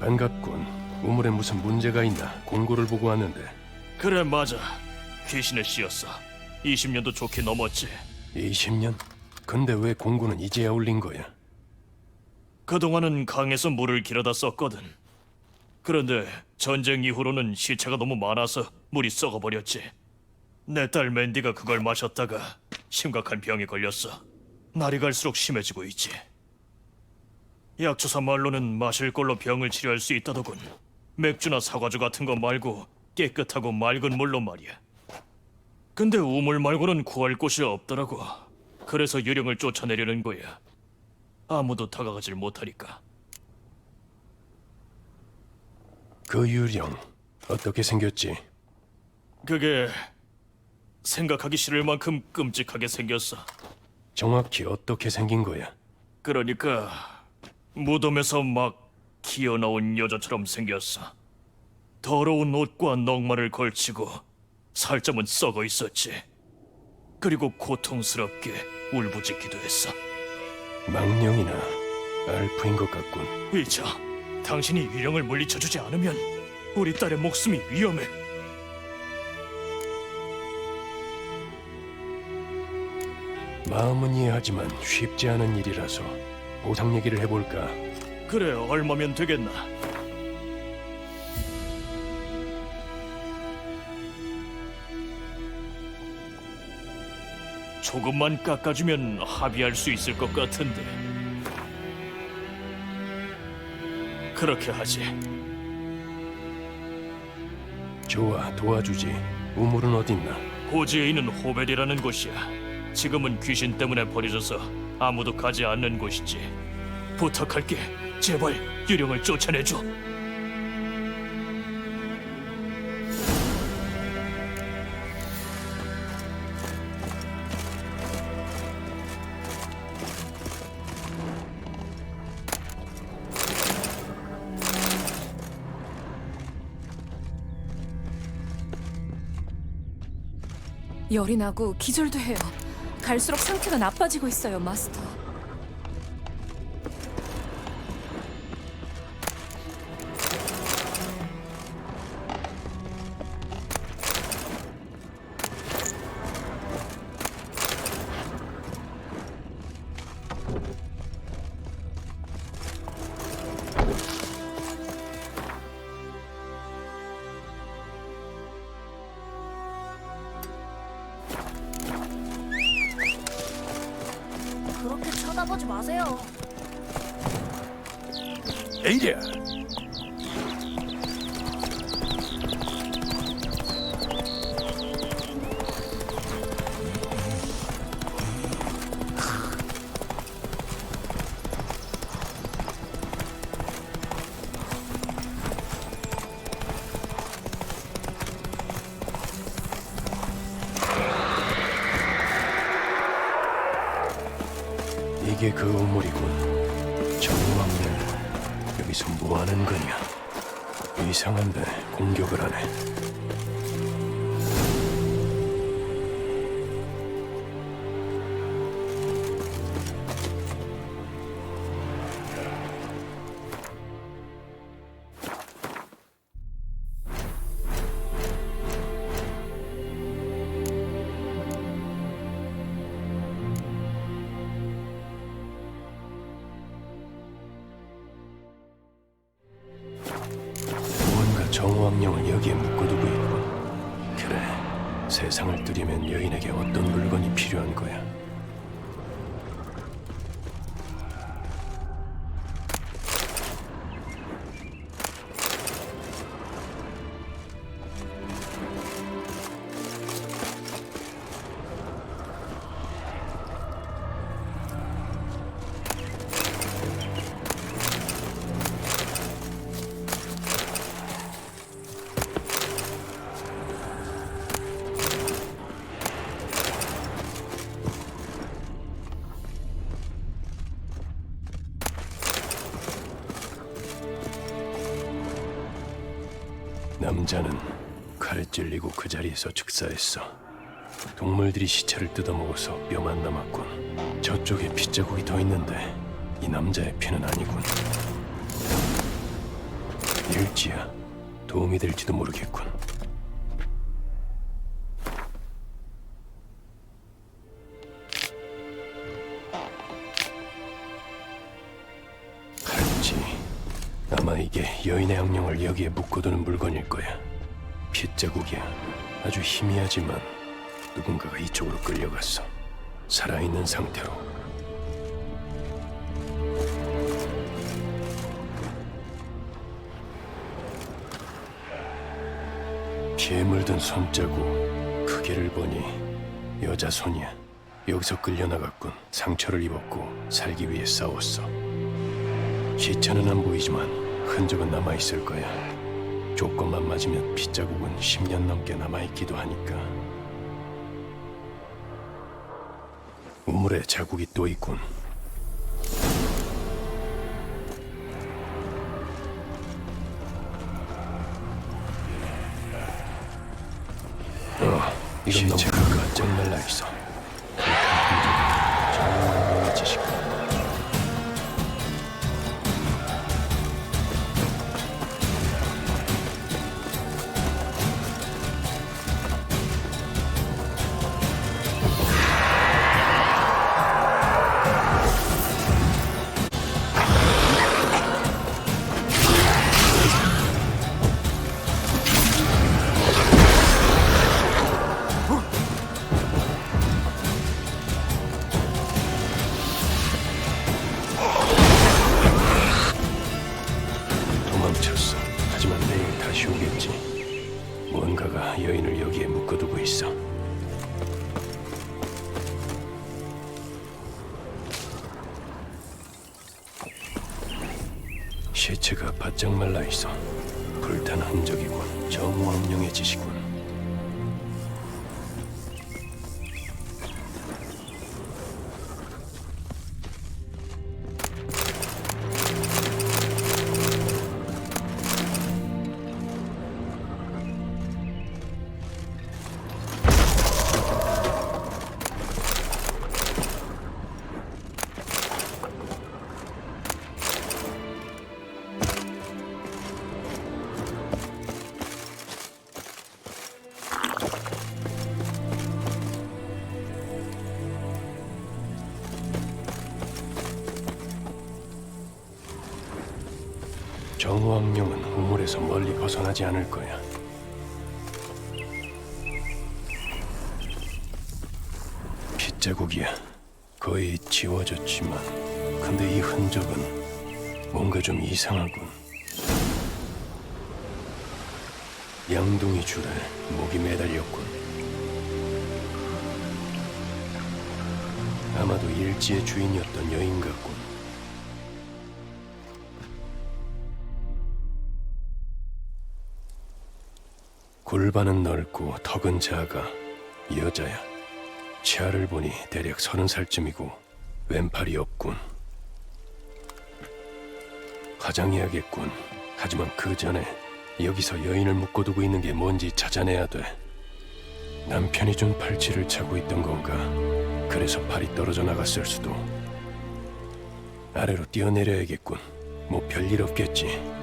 반갑군. 우물에 무슨 문제가 있나 공고를 보고 왔는데. 그래 맞아. 귀신에 씌었어. 20년도 좋게 넘었지. 20년? 근데 왜 공고는 이제야 올린 거야? 그동안은 강에서 물을 길어다 썼거든. 그런데 전쟁 이후로는 시체가 너무 많아서 물이 썩어버렸지. 내 딸 맨디가 그걸 마셨다가 심각한 병에 걸렸어. 날이 갈수록 심해지고 있지 약초사 말로는 마실 걸로 병을 치료할 수 있다더군 맥주나 사과주 같은 거 말고 깨끗하고 맑은 물로 말이야 근데 우물 말고는 구할 곳이 없더라고. 그래서 유령을 쫓아내려는 거야. 아무도 다가가질 못하니까. 그 유령 어떻게 생겼지? 그게 생각하기 싫을 만큼 끔찍하게 생겼어. 정확히 어떻게 생긴 거야? 그러니까 무덤에서 막 기어나온 여자처럼 생겼어. 더러운 옷과 넉마를 걸치고 살점은 썩어 있었지. 그리고 고통스럽게 울부짖기도 했어. 망령이나 알프인 것 같군. 위자, 당신이 유령을 물리쳐주지 않으면 우리 딸의 목숨이 위험해. 마음은 이해하지만 쉽지 않은 일이라서 보상 얘기를 해볼까? 그래, 얼마면 되겠나? 조금만 깎아주면 합의할 수 있을 것 같은데. 그렇게 하지. 좋아, 도와주지. 우물은 어딨나? 고지에 있는 호벨이라는 곳이야. 지금은 귀신 때문에 버려져서 아무도 가지 않는 곳이지. 부탁할게. 제발 유령을 쫓아내줘. 열이 나고 기절도 해요. 갈수록 상태가 나빠지고 있어요, 마스터. 쳐다보지 마세요. 에이랴! 이게 그 우물이군. 정왕년 여기서 뭐 하는 거냐? 이상한데 공격을 하네. 정왕령을 여기에 묶어두고 있군. 그래, 세상을 뜨려면 여인에게 어떤 물건이 필요한 거야. 남자는 칼에 찔리고 그 자리에서 즉사했어. 동물들이 시체를 뜯어먹어서 뼈만 남았군. 저쪽에 핏자국이 더 있는데 이 남자의 피는 아니군. 팔찌야. 도움이 될지도 모르겠군. 팔찌. 아마 이게 여인의 악령을 여기에 묶어두는 물건일 거야. 핏자국이야. 아주 희미하지만 누군가가 이쪽으로 끌려갔어. 살아있는 상태로. 피에 물든 손자국. 크기를 보니 여자 손이야. 여기서 끌려나갔군. 상처를 입었고 살기 위해 싸웠어. 시체는 안 보이지만 흔적은 남아 있을 거야. 조건만 맞으면 핏자국은 10년 넘게 남아 있기도 하니까. 우물에 자국이 또 있군. 말라 있어. 불탄 흔적이군. 정왕령의 짓이군. 정왕령은 우물에서 멀리 벗어나지 않을 거야. 핏자국이야. 거의 지워졌지만, 근데 이 흔적은 뭔가 좀 이상하군. 양동이 줄에 목이 매달렸군. 아마도 일지의 주인이었던 여인 같군. 골반은 넓고 턱은 작아 여자야. 치아를 보니 대략 서른 살쯤이고 왼팔이 없군. 화장해야겠군. 하지만 그 전에 여기서 여인을 묶어두고 있는 게 뭔지 찾아내야 돼. 남편이 준 팔찌를 차고 있던 건가? 그래서 팔이 떨어져 나갔을 수도. 아래로 뛰어내려야겠군. 뭐 별일 없겠지.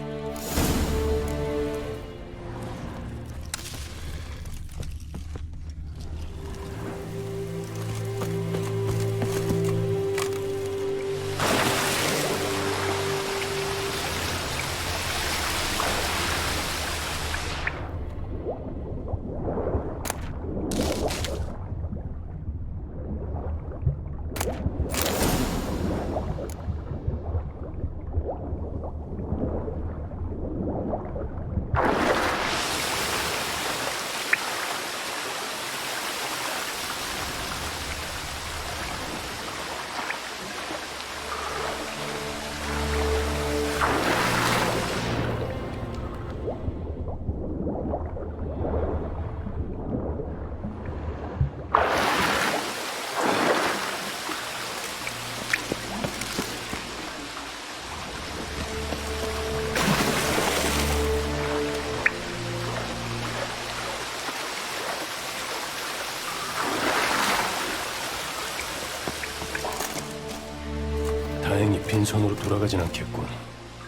빈손으로 돌아가진 않겠군.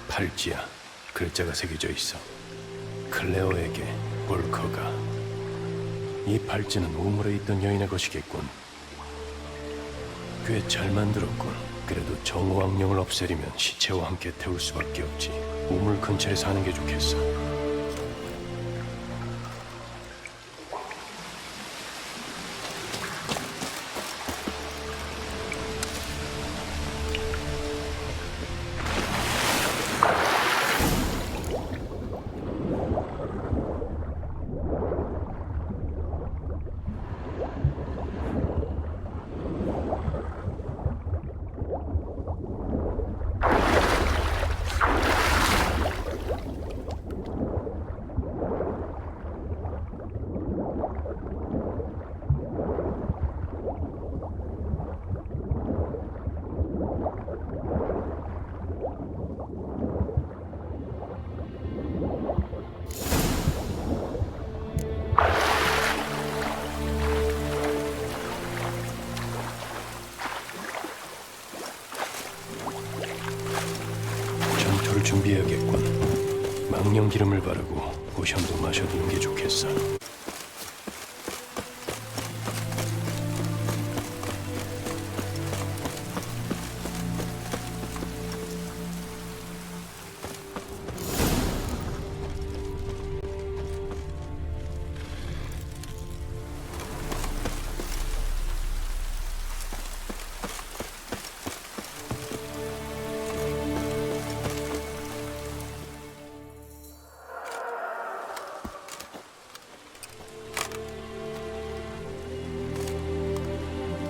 팔찌야. 글자가 새겨져 있어. 클레어에게 볼커가 이 팔찌는 우물에 있던 여인의 것이겠군. 꽤 잘 만들었군. 그래도 정호왕령을 없애려면 시체와 함께 태울 수밖에 없지. 우물 근처에 사는 게 좋겠어.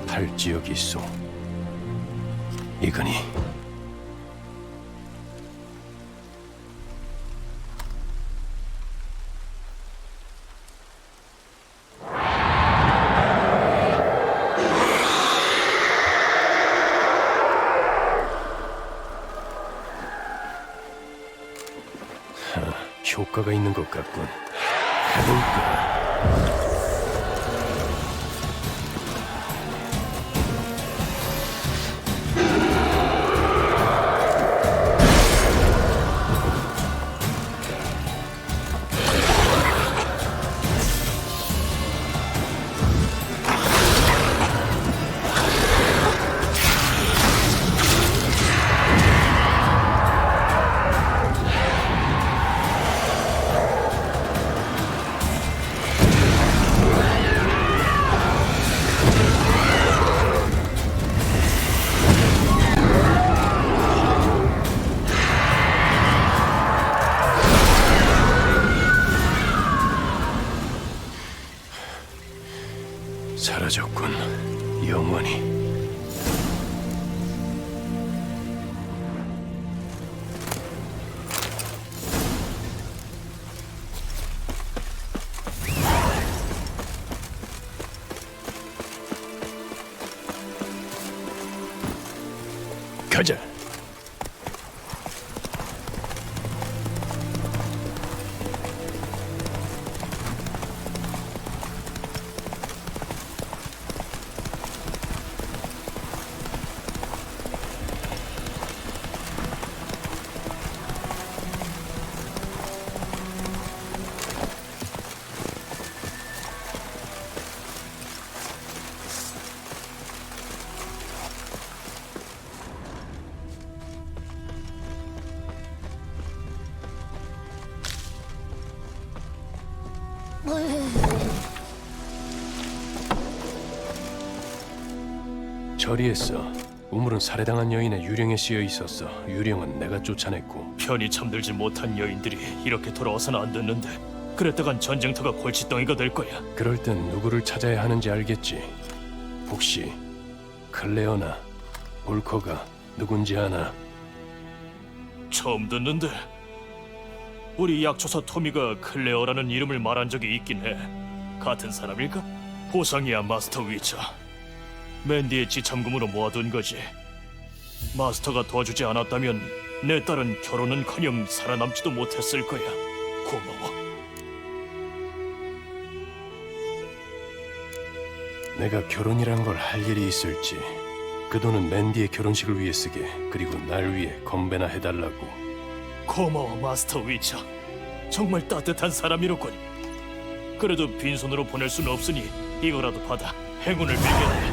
팔찌 여기 있어. 이거니 하, 효과가 있는 것 같군. 해볼까? 가자. 처리했어. 우물은 살해당한 여인의 유령에 쓰여 있었어. 유령은 내가 쫓아냈고 편히 잠들지 못한 여인들이 이렇게 돌아와서는 안 됐는데 그랬다간 전쟁터가 골칫덩이가 될 거야. 그럴 땐 누구를 찾아야 하는지 알겠지. 혹시 클레어나 볼커가 누군지 아나? 처음 듣는데 우리 약초사 토미가 클레어라는 이름을 말한 적이 있긴 해. 같은 사람일까? 보상이야 마스터 위쳐. 맨디의 지참금으로 모아둔 거지. 마스터가 도와주지 않았다면 내 딸은 결혼은커녕 살아남지도 못했을 거야. 고마워. 내가 결혼이란 걸 할 일이 있을지 그 돈은 맨디의 결혼식을 위해 쓰게 그리고 날 위해 건배나 해달라고 고마워 마스터 위쳐. 정말 따뜻한 사람이로군. 그래도 빈손으로 보낼 수는 없으니 이거라도 받아 행운을 빌겠네.